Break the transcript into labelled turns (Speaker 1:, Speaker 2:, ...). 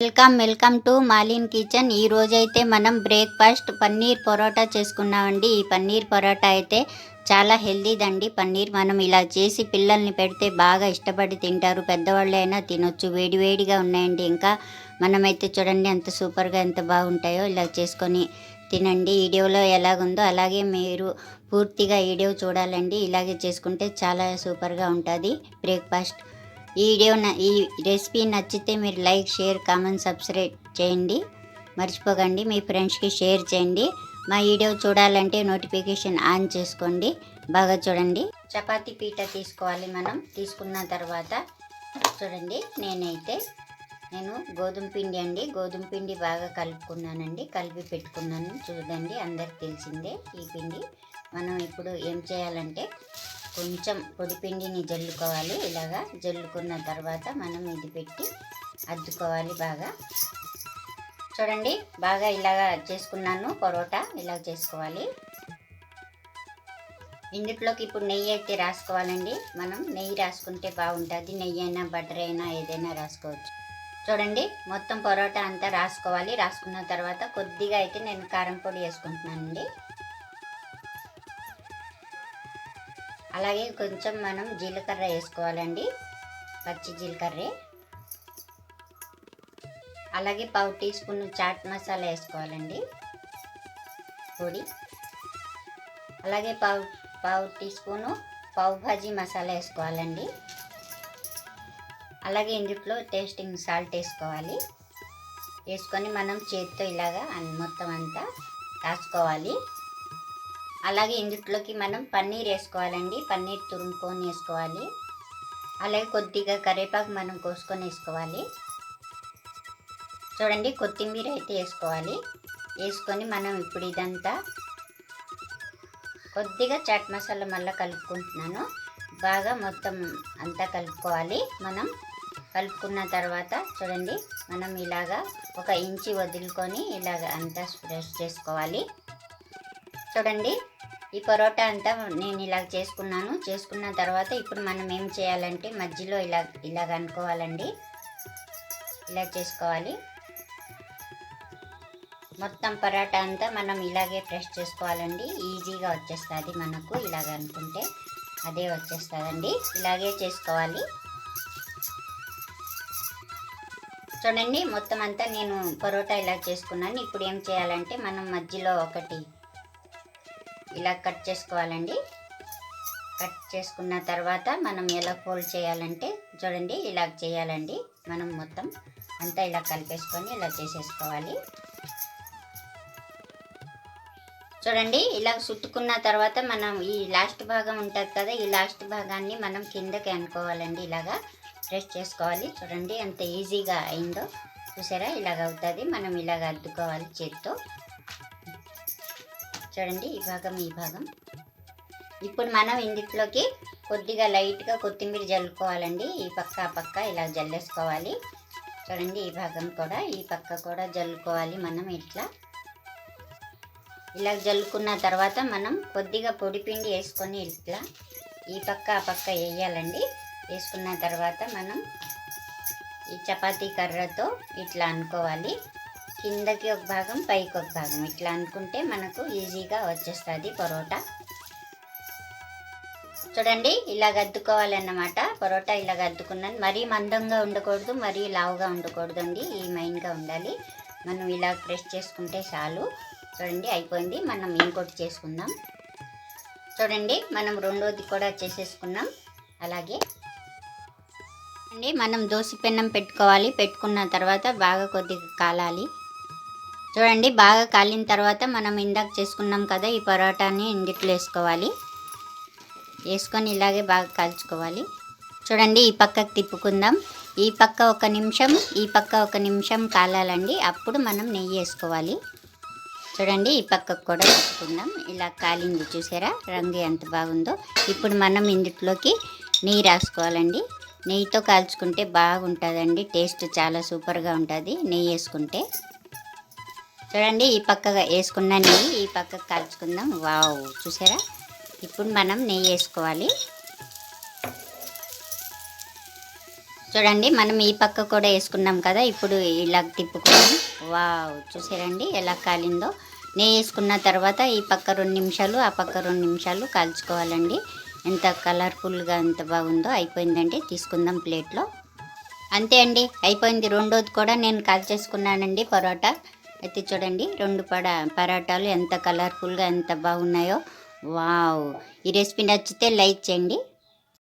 Speaker 1: Welcome welcome to Malin kitchen. ఈ రోజైతే మనం బ్రేక్ఫాస్ట్ పన్నీర్ పరోటా చేసుకున్నామండి. ఈ పన్నీర్ పరోటా అయితే చాలా హెల్దీదండి పన్నీర్ మనం ఇలా చేసి పిల్లల్ని పెడితే బాగా ఇష్టపడి తింటారు. పెద్దవాళ్ళు అయినా తినొచ్చు. వేడివేడిగా ఉన్నాయండి. ఇంకా మనమైతే చూడండి ఎంత సూపర్గా ఎంత బాగుంటాయో ఇలా చేసుకొని తినండి. వీడియోలో ఎలాగుందో అలాగే మీరు పూర్తిగా వీడియో చూడాలండి. ఇలాగే చేసుకుంటే చాలా సూపర్గా ఉంటుంది బ్రేక్ఫాస్ట్. ఈ వీడియో ఈ రెసిపీ నచ్చితే మీరు లైక్ షేర్ కామెంట్ సబ్స్క్రైబ్ చేయండి. మర్చిపోకండి మీ ఫ్రెండ్స్కి షేర్ చేయండి. మా వీడియో చూడాలంటే నోటిఫికేషన్ ఆన్ చేసుకోండి. బాగా చూడండి. చపాతి పీట తీసుకోవాలి మనం. తీసుకున్న తర్వాత చూడండి నేనైతే నేను గోధుమ పిండి అండి. గోధుమ పిండి బాగా కలుపుకున్నానండి. కలిపి పెట్టుకున్నాను. చూడండి అందరికి తెలిసిందే ఈ పిండి. మనం ఇప్పుడు ఏం చేయాలంటే కొంచెం పొడిపిండిని జల్లుకోవాలి. ఇలాగా జల్లుకున్న తర్వాత మనం ఇది పెట్టి అద్దుకోవాలి బాగా. చూడండి బాగా ఇలాగా చేసుకున్నాను. పరోటా ఇలా చేసుకోవాలి. ఇందులోకి ఇప్పుడు నెయ్యి అయితే రాసుకోవాలండి. మనం నెయ్యి రాసుకుంటే బాగుంటుంది. నెయ్యి అయినా బటర్ అయినా ఏదైనా రాసుకోవచ్చు. చూడండి మొత్తం పరోటా అంతా రాసుకోవాలి. రాసుకున్న తర్వాత కొద్దిగా అయితే నేను కారం పొడి వేసుకుంటున్నానండి. అలాగే కొంచెం మనం జీలకర్ర వేసుకోవాలండి. పచ్చి జీలకర్ర. అలాగే పావు టీ స్పూన్ చాట్ మసాలా వేసుకోవాలండి. పొడి. అలాగే పావు పావు టీ స్పూను పావు భాజీ మసాలా వేసుకోవాలండి. అలాగే ఇందులో టేస్టింగ్ సాల్ట్ వేసుకోవాలి. వేసుకొని మనం చేతితో ఇలాగా మొత్తం అంతా రాసుకోవాలి అలాగే ఇందులోకి మనం పన్నీర్ వేసుకోవాలండి. పన్నీర్ తురుముకొని వేసుకోవాలి. అలాగే కొద్దిగా కరివేపాకు మనం కోసుకొని వేసుకోవాలి. చూడండి కొత్తిమీర అయితే వేసుకోవాలి. వేసుకొని మనం ఇప్పుడు ఇదంతా కొద్దిగా చాట్ మసాలా మళ్ళీ కలుపుకుంటున్నాను. బాగా మొత్తం అంతా కలుపుకోవాలి మనం. కలుపుకున్న తర్వాత చూడండి మనం ఇలాగా ఒక ఇంచి వదులుకొని ఇలాగ అంతా స్ప్రెస్ చేసుకోవాలి. చూడండి ఈ పరోటా అంతా నేను ఇలా చేసుకున్నాను. చేసుకున్న తర్వాత ఇప్పుడు మనం ఏం చేయాలంటే మధ్యలో ఇలా ఇలాగ అనుకోవాలండి. ఇలా చేసుకోవాలి. మొత్తం పరోటా అంతా మనం ఇలాగే ప్రెస్ చేసుకోవాలండి. ఈజీగా వచ్చేస్తుంది మనకు ఇలాగ అనుకుంటే. అదే వచ్చేస్తుందండి. ఇలాగే చేసుకోవాలి. చూడండి మొత్తం అంతా నేను పరోటా ఇలా చేసుకున్నాను. ఇప్పుడు ఏం చేయాలంటే మనం మధ్యలో ఒకటి ఇలా కట్ చేసుకోవాలండి. కట్ చేసుకున్న తర్వాత మనం ఎలా ఫోల్డ్ చేయాలంటే చూడండి ఇలా చేయాలండి. మనం మొత్తం అంతా ఇలా కలిపేసుకొని ఇలా చేసేసుకోవాలి. చూడండి ఇలా చుట్టుకున్న తర్వాత మనం ఈ లాస్ట్ భాగం ఉంటుంది కదా ఈ లాస్ట్ భాగాన్ని మనం కిందకి అనుకోవాలండి. ఇలాగా ప్రెస్ చేసుకోవాలి. చూడండి ఎంత ఈజీగా అయిందో చూసారా? ఇలాగ అవుతుంది. మనం ఇలాగ అద్దుకోవాలి చేత్తో. చూడండి ఈ భాగం ఈ భాగం. ఇప్పుడు మనం ఇందులోకి కొద్దిగా లైట్గా కొత్తిమీర జల్లుకోవాలండి. ఈ పక్క ఆ పక్క ఇలా జల్లేసుకోవాలి. చూడండి ఈ భాగం కూడా ఈ పక్క కూడా జల్లుకోవాలి మనం ఇట్లా. ఇలా జల్లుకున్న తర్వాత మనం కొద్దిగా పొడి పిండి వేసుకొని ఇట్లా ఈ పక్క ఆ పక్క వేయాలండి. వేసుకున్న తర్వాత మనం ఈ చపాతీ కర్రతో ఇట్లా అనుకోవాలి. కిందకి ఒక భాగం పైకి ఒక భాగం. ఇట్లా అనుకుంటే మనకు ఈజీగా వచ్చేస్తుంది పరోటా. చూడండి ఇలా అద్దుకోవాలన్నమాట. పరోటా ఇలా అద్దుకున్నాను. మరీ మందంగా ఉండకూడదు మరీ లావుగా ఉండకూడదు అండి ఈ మైన్గా ఉండాలి. మనం ఇలా ప్రెస్ చేసుకుంటే చాలు. చూడండి అయిపోయింది. మనం ఇంకోటి చేసుకుందాం. చూడండి మనం రెండోది కూడా చేసేసుకున్నాం. అలాగే. అండి మనం దోశ పెన్నం పెట్టుకోవాలి. పెట్టుకున్న తర్వాత బాగా కొద్దిగా కాలాలి. చూడండి బాగా కాలిన తర్వాత మనం ఇందాక చేసుకున్నాం కదా ఈ పరోటాని ఇందిట్లో వేసుకోవాలి. వేసుకొని ఇలాగే బాగా కాల్చుకోవాలి. చూడండి ఈ పక్కకు తిప్పుకుందాం. ఈ పక్క ఒక నిమిషం ఈ పక్క ఒక నిమిషం కాలాలండి. అప్పుడు మనం నెయ్యి వేసుకోవాలి. చూడండి ఈ పక్కకు కూడా తిప్పుకుందాం. ఇలా కాలింది చూసారా? రంగు ఎంత బాగుందో. ఇప్పుడు మనం ఇందుట్లోకి నెయ్యి రాసుకోవాలండి. నెయ్యితో కాల్చుకుంటే బాగుంటుందండి. టేస్ట్ చాలా సూపర్గా ఉంటుంది. నెయ్యి వేసుకుంటే. చూడండి ఈ పక్కగా వేసుకున్న నెయ్యి ఈ పక్క కాల్చుకుందాం. వావ్ చూసారా? ఇప్పుడు మనం నెయ్యి వేసుకోవాలి. చూడండి మనం ఈ పక్క కూడా వేసుకున్నాం కదా ఇప్పుడు ఇలా తిప్పుకున్నాం వావ్ చూసారండి ఎలా కాలిందో. నెయ్యి వేసుకున్న తర్వాత ఈ పక్క రెండు నిమిషాలు ఆ పక్క రెండు నిమిషాలు కాల్చుకోవాలండి. ఎంత కలర్ఫుల్గా ఎంత బాగుందో అయిపోయిందంటే తీసుకుందాం ప్లేట్లో. అంతే అండి అయిపోయింది. రెండోది కూడా నేను కాల్చేసుకున్నానండి పరోటా. అయితే చూడండి రెండు పడ పరాటాలు ఎంత కలర్ఫుల్గా ఎంత బాగున్నాయో. వావ్! ఈ రెసిపీ నచ్చితే లైక్ చేయండి.